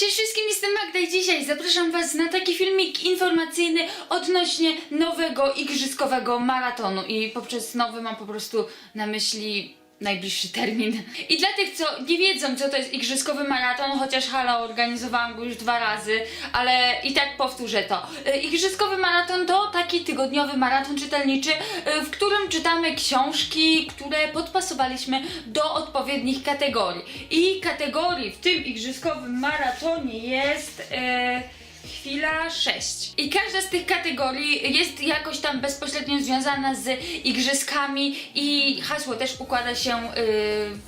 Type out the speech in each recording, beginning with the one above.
Cześć wszystkim, jestem Magda i dzisiaj zapraszam Was na taki filmik informacyjny odnośnie nowego igrzyskowego maratonu. I poprzez nowy mam po prostu na myśli najbliższy termin. I dla tych, co nie wiedzą, co to jest igrzyskowy maraton, chociaż halo, organizowałam go już dwa razy, ale i tak powtórzę to. Y, Igrzyskowy maraton to taki tygodniowy maraton czytelniczy, y, w którym czytamy książki, które podpasowaliśmy do odpowiednich kategorii. I kategorii w tym igrzyskowym maratonie jest. e, Chwila 6. I każda z tych kategorii jest jakoś tam bezpośrednio związana z igrzyskami i hasło też układa się y,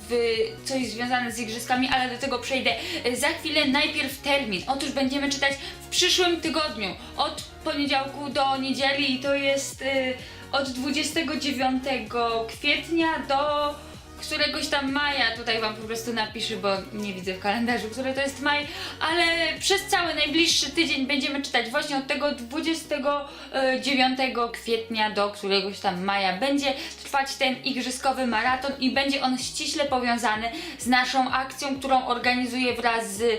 w coś związane z igrzyskami, ale do tego przejdę y, za chwilę. Najpierw termin. Otóż będziemy czytać w przyszłym tygodniu, od poniedziałku do niedzieli i to jest y, od 29 kwietnia do któregoś tam maja, tutaj wam po prostu napiszę, bo nie widzę w kalendarzu, który to jest maj, ale przez cały najbliższy tydzień będziemy czytać właśnie od tego 29 kwietnia do któregoś tam maja. Będzie trwać ten igrzyskowy maraton i będzie on ściśle powiązany z naszą akcją, którą organizuję wraz z e,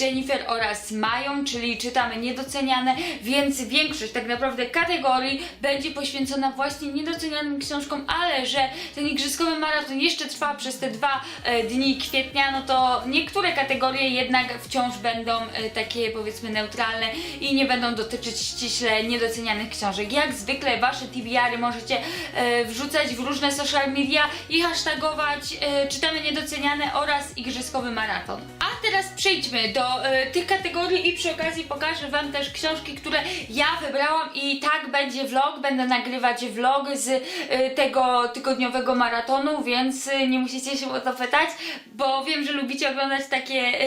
Jennifer oraz Mają, czyli czytamy niedoceniane, więc większość tak naprawdę kategorii będzie poświęcona właśnie niedocenianym książkom, ale że ten igrzyskowy maraton jeszcze trwa przez te dwa e, dni kwietnia, no to niektóre kategorie jednak wciąż będą e, takie powiedzmy neutralne i nie będą dotyczyć ściśle niedocenianych książek. Jak zwykle wasze TBR-y możecie e, wrzucać w różne social media i hashtagować czytamy niedoceniane oraz igrzyskowy maraton. A teraz przejdźmy do e, tych kategorii i przy okazji pokażę wam też książki, które ja wybrałam i tak będzie vlog, będę nagrywać vlog z e, tego tygodniowego maratonu, więc e, nie musicie się o to pytać, bo wiem, że lubicie oglądać takie e,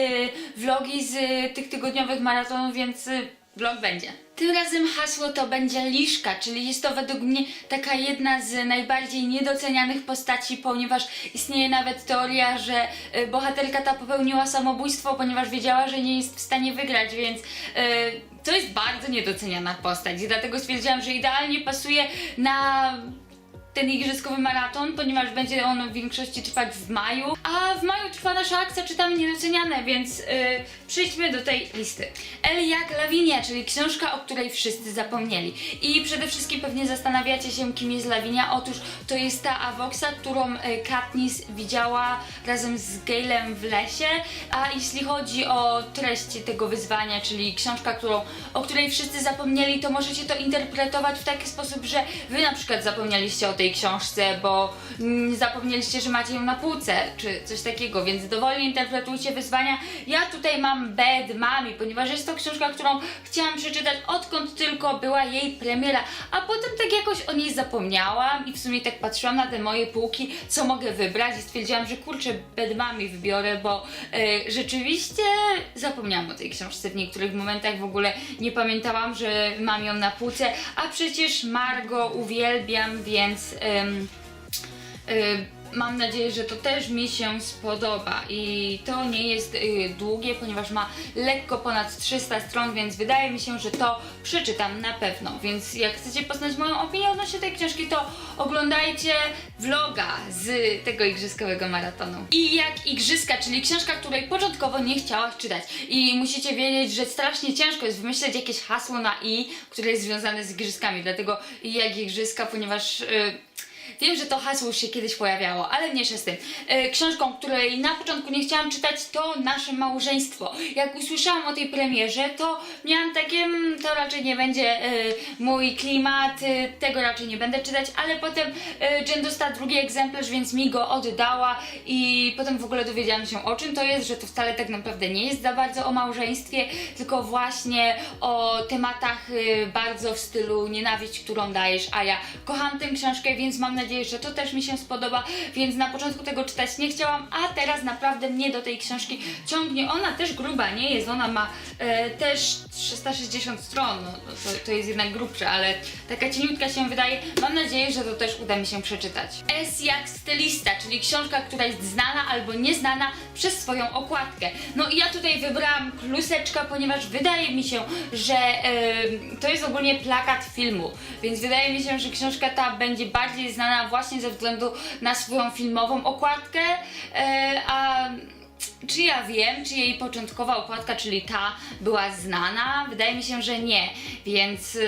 vlogi z tych tygodniowych maratonów, więc vlog będzie. Tym razem hasło to będzie Liszka, czyli jest to według mnie taka jedna z najbardziej niedocenianych postaci, ponieważ istnieje nawet teoria, że e, bohaterka ta popełniła samobójstwo, ponieważ wiedziała, że nie jest w stanie wygrać, więc e, to jest bardzo niedoceniana postać. Dlatego stwierdziłam, że idealnie pasuje na ten igrzyskowy maraton, ponieważ będzie on w większości trwać w maju, a w maju trwa nasza akcja Czytamy Niedoceniane, więc yy, przejdźmy do tej listy. El jak Lawinia, czyli książka, o której wszyscy zapomnieli. I przede wszystkim pewnie zastanawiacie się, kim jest Lawinia. Otóż to jest ta Avoxa, którą y, Katniss widziała razem z Gailem w lesie, a jeśli chodzi o treść tego wyzwania, czyli książka, którą, o której wszyscy zapomnieli, to możecie to interpretować w taki sposób, że wy na przykład zapomnieliście o tej książce, bo mm, zapomnieliście, że macie ją na półce, czy coś takiego, więc dowolnie interpretujcie wyzwania. Ja tutaj mam Bad Mami, ponieważ jest to książka, którą chciałam przeczytać odkąd tylko była jej premiera, a potem tak jakoś o niej zapomniałam i w sumie tak patrzyłam na te moje półki, co mogę wybrać i stwierdziłam, że kurczę, Bad Mami wybiorę, bo e, rzeczywiście zapomniałam o tej książce w niektórych momentach, w ogóle nie pamiętałam, że mam ją na półce, a przecież Margo uwielbiam, więc em, y, mam nadzieję, że to też mi się spodoba i to nie jest y, długie, ponieważ ma lekko ponad 300 stron, więc wydaje mi się, że to przeczytam na pewno. Więc jak chcecie poznać moją opinię odnośnie tej książki, to oglądajcie vloga z tego igrzyskowego maratonu. I jak igrzyska, czyli książka, której początkowo nie chciałaś czytać. I musicie wiedzieć, że strasznie ciężko jest wymyśleć jakieś hasło na i, które jest związane z igrzyskami. Dlatego jak igrzyska, ponieważ. y, Wiem, że to hasło już się kiedyś pojawiało, ale mniejsza z tym. E, książką, której na początku nie chciałam czytać, to Nasze Małżeństwo. Jak usłyszałam o tej premierze, to miałam takie, mm, to raczej nie będzie e, mój klimat, e, tego raczej nie będę czytać, ale potem Jen dostała drugi egzemplarz, więc mi go oddała i potem w ogóle dowiedziałam się o czym to jest, że to wcale tak naprawdę nie jest za bardzo o małżeństwie, tylko właśnie o tematach bardzo w stylu nienawiść, którą dajesz, a ja kocham tę książkę, więc mam nadzieję, że to też mi się spodoba, więc na początku tego czytać nie chciałam, a teraz naprawdę mnie do tej książki ciągnie. Ona też gruba nie jest, ona ma e, też 360 stron, no, to, to jest jednak grubsze, ale taka cieniutka się wydaje. Mam nadzieję, że to też uda mi się przeczytać. S jak stylista, czyli książka, która jest znana albo nieznana przez swoją okładkę. No i ja tutaj wybrałam kluseczka, ponieważ wydaje mi się, że e, to jest ogólnie plakat filmu, więc wydaje mi się, że książka ta będzie bardziej znana właśnie ze względu na swoją filmową okładkę, e, a czy ja wiem, czy jej początkowa okładka, czyli ta, była znana? Wydaje mi się, że nie. Więc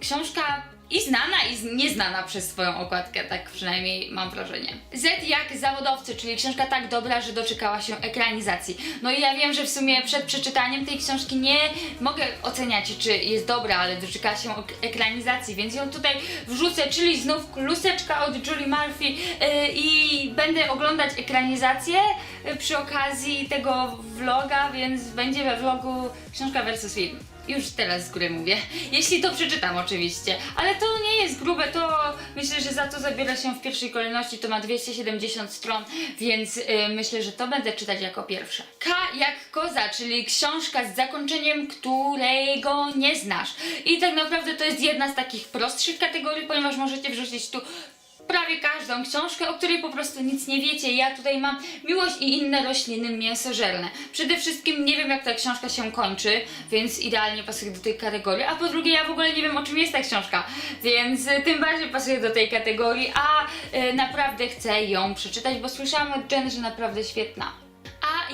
książka i znana, i nieznana przez swoją okładkę, tak przynajmniej mam wrażenie. Z jak zawodowcy, czyli książka tak dobra, że doczekała się ekranizacji. No i ja wiem, że w sumie przed przeczytaniem tej książki nie mogę oceniać, czy jest dobra, ale doczekała się ek- ekranizacji, więc ją tutaj wrzucę, czyli znów kluseczka od Julie Murphy yy, i będę oglądać ekranizację yy, przy okazji tego vloga, więc będzie we vlogu książka versus film. Już teraz z góry mówię. Jeśli to przeczytam oczywiście. Ale to nie jest grube, to myślę, że za to zabiorę się w pierwszej kolejności. To ma 270 stron, więc y, myślę, że to będę czytać jako pierwsze. K jak koza, czyli książka z zakończeniem, którego nie znasz. I tak naprawdę to jest jedna z takich prostszych kategorii, ponieważ możecie wrzucić tu prawie każdą książkę, o której po prostu nic nie wiecie. Ja tutaj mam Miłość i inne rośliny mięsożerne. Przede wszystkim nie wiem jak ta książka się kończy, więc idealnie pasuje do tej kategorii. A po drugie ja w ogóle nie wiem o czym jest ta książka, więc y, tym bardziej pasuje do tej kategorii, a y, naprawdę chcę ją przeczytać, bo słyszałam od Jen, że naprawdę świetna.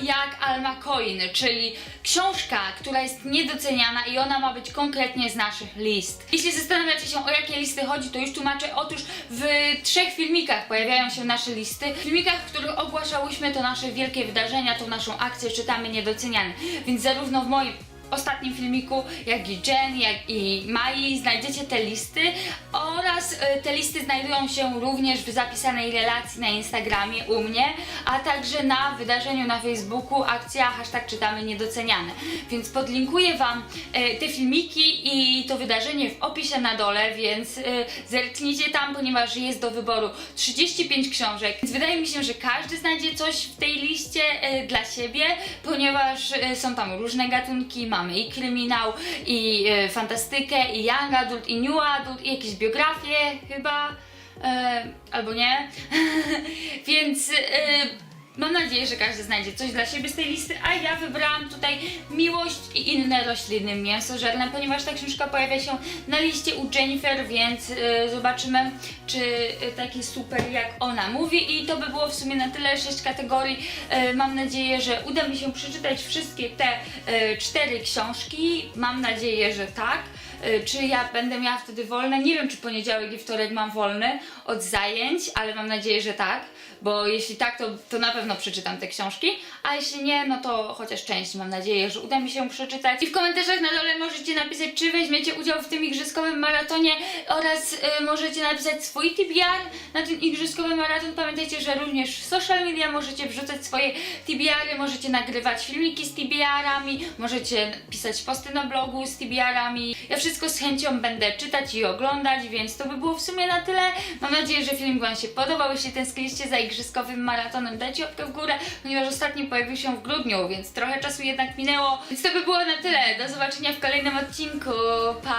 Jak Alma Coin, czyli książka, która jest niedoceniana i ona ma być konkretnie z naszych list. Jeśli zastanawiacie się o jakie listy chodzi, to już tłumaczę. Otóż w trzech filmikach pojawiają się nasze listy. W filmikach, w których ogłaszałyśmy to nasze wielkie wydarzenia, tą naszą akcję czytamy niedoceniany. Więc zarówno w moim ostatnim filmiku, jak i Jen, jak i Mai znajdziecie te listy oraz y, te listy znajdują się również w zapisanej relacji na Instagramie u mnie, a także na wydarzeniu na Facebooku akcja hashtag czytamy niedoceniane. Więc podlinkuję Wam y, te filmiki i to wydarzenie w opisie na dole, więc y, zerknijcie tam, ponieważ jest do wyboru 35 książek. Więc wydaje mi się, że każdy znajdzie coś w tej liście dla siebie, ponieważ są tam różne gatunki, mamy i kryminał, i y, fantastykę, i young adult, i new adult, i jakieś biografie chyba, e, albo nie. Więc y, mam nadzieję, że każdy znajdzie coś dla siebie z tej listy, a ja wybrałam tutaj Miłość i inne rośliny mięsożerne, ponieważ ta książka pojawia się na liście u Jennifer, więc y, zobaczymy, czy y, taki super jak ona mówi i to by było w sumie na tyle, sześć kategorii. Y, mam nadzieję, że uda mi się przeczytać wszystkie te y, cztery książki. Mam nadzieję, że tak. Y, Czy ja będę miała wtedy wolne? Nie wiem, czy poniedziałek i wtorek mam wolny od zajęć, ale mam nadzieję, że tak, bo jeśli tak, to, to na pewno przeczytam te książki, a jeśli nie, no to chociaż część mam nadzieję, że uda mi się przeczytać. I w komentarzach na dole możecie napisać, czy weźmiecie udział w tym igrzyskowym maratonie oraz y, możecie napisać swój TBR na ten igrzyskowy maraton. Pamiętajcie, że również w social media możecie wrzucać swoje TBR-y, możecie nagrywać filmiki z TBR-ami, możecie pisać posty na blogu z TBR-ami. Ja wszystko z chęcią będę czytać i oglądać, więc to by było w sumie na tyle. Mam nadzieję, że film Wam się podobał. Jeśli tęskniliście za igrzyskowym maratonem, dajcie łapkę w górę, ponieważ ostatni pojawił się w grudniu, więc trochę czasu jednak minęło. Więc to by było na tyle. Do zobaczenia w kolejnym odcinku. Pa!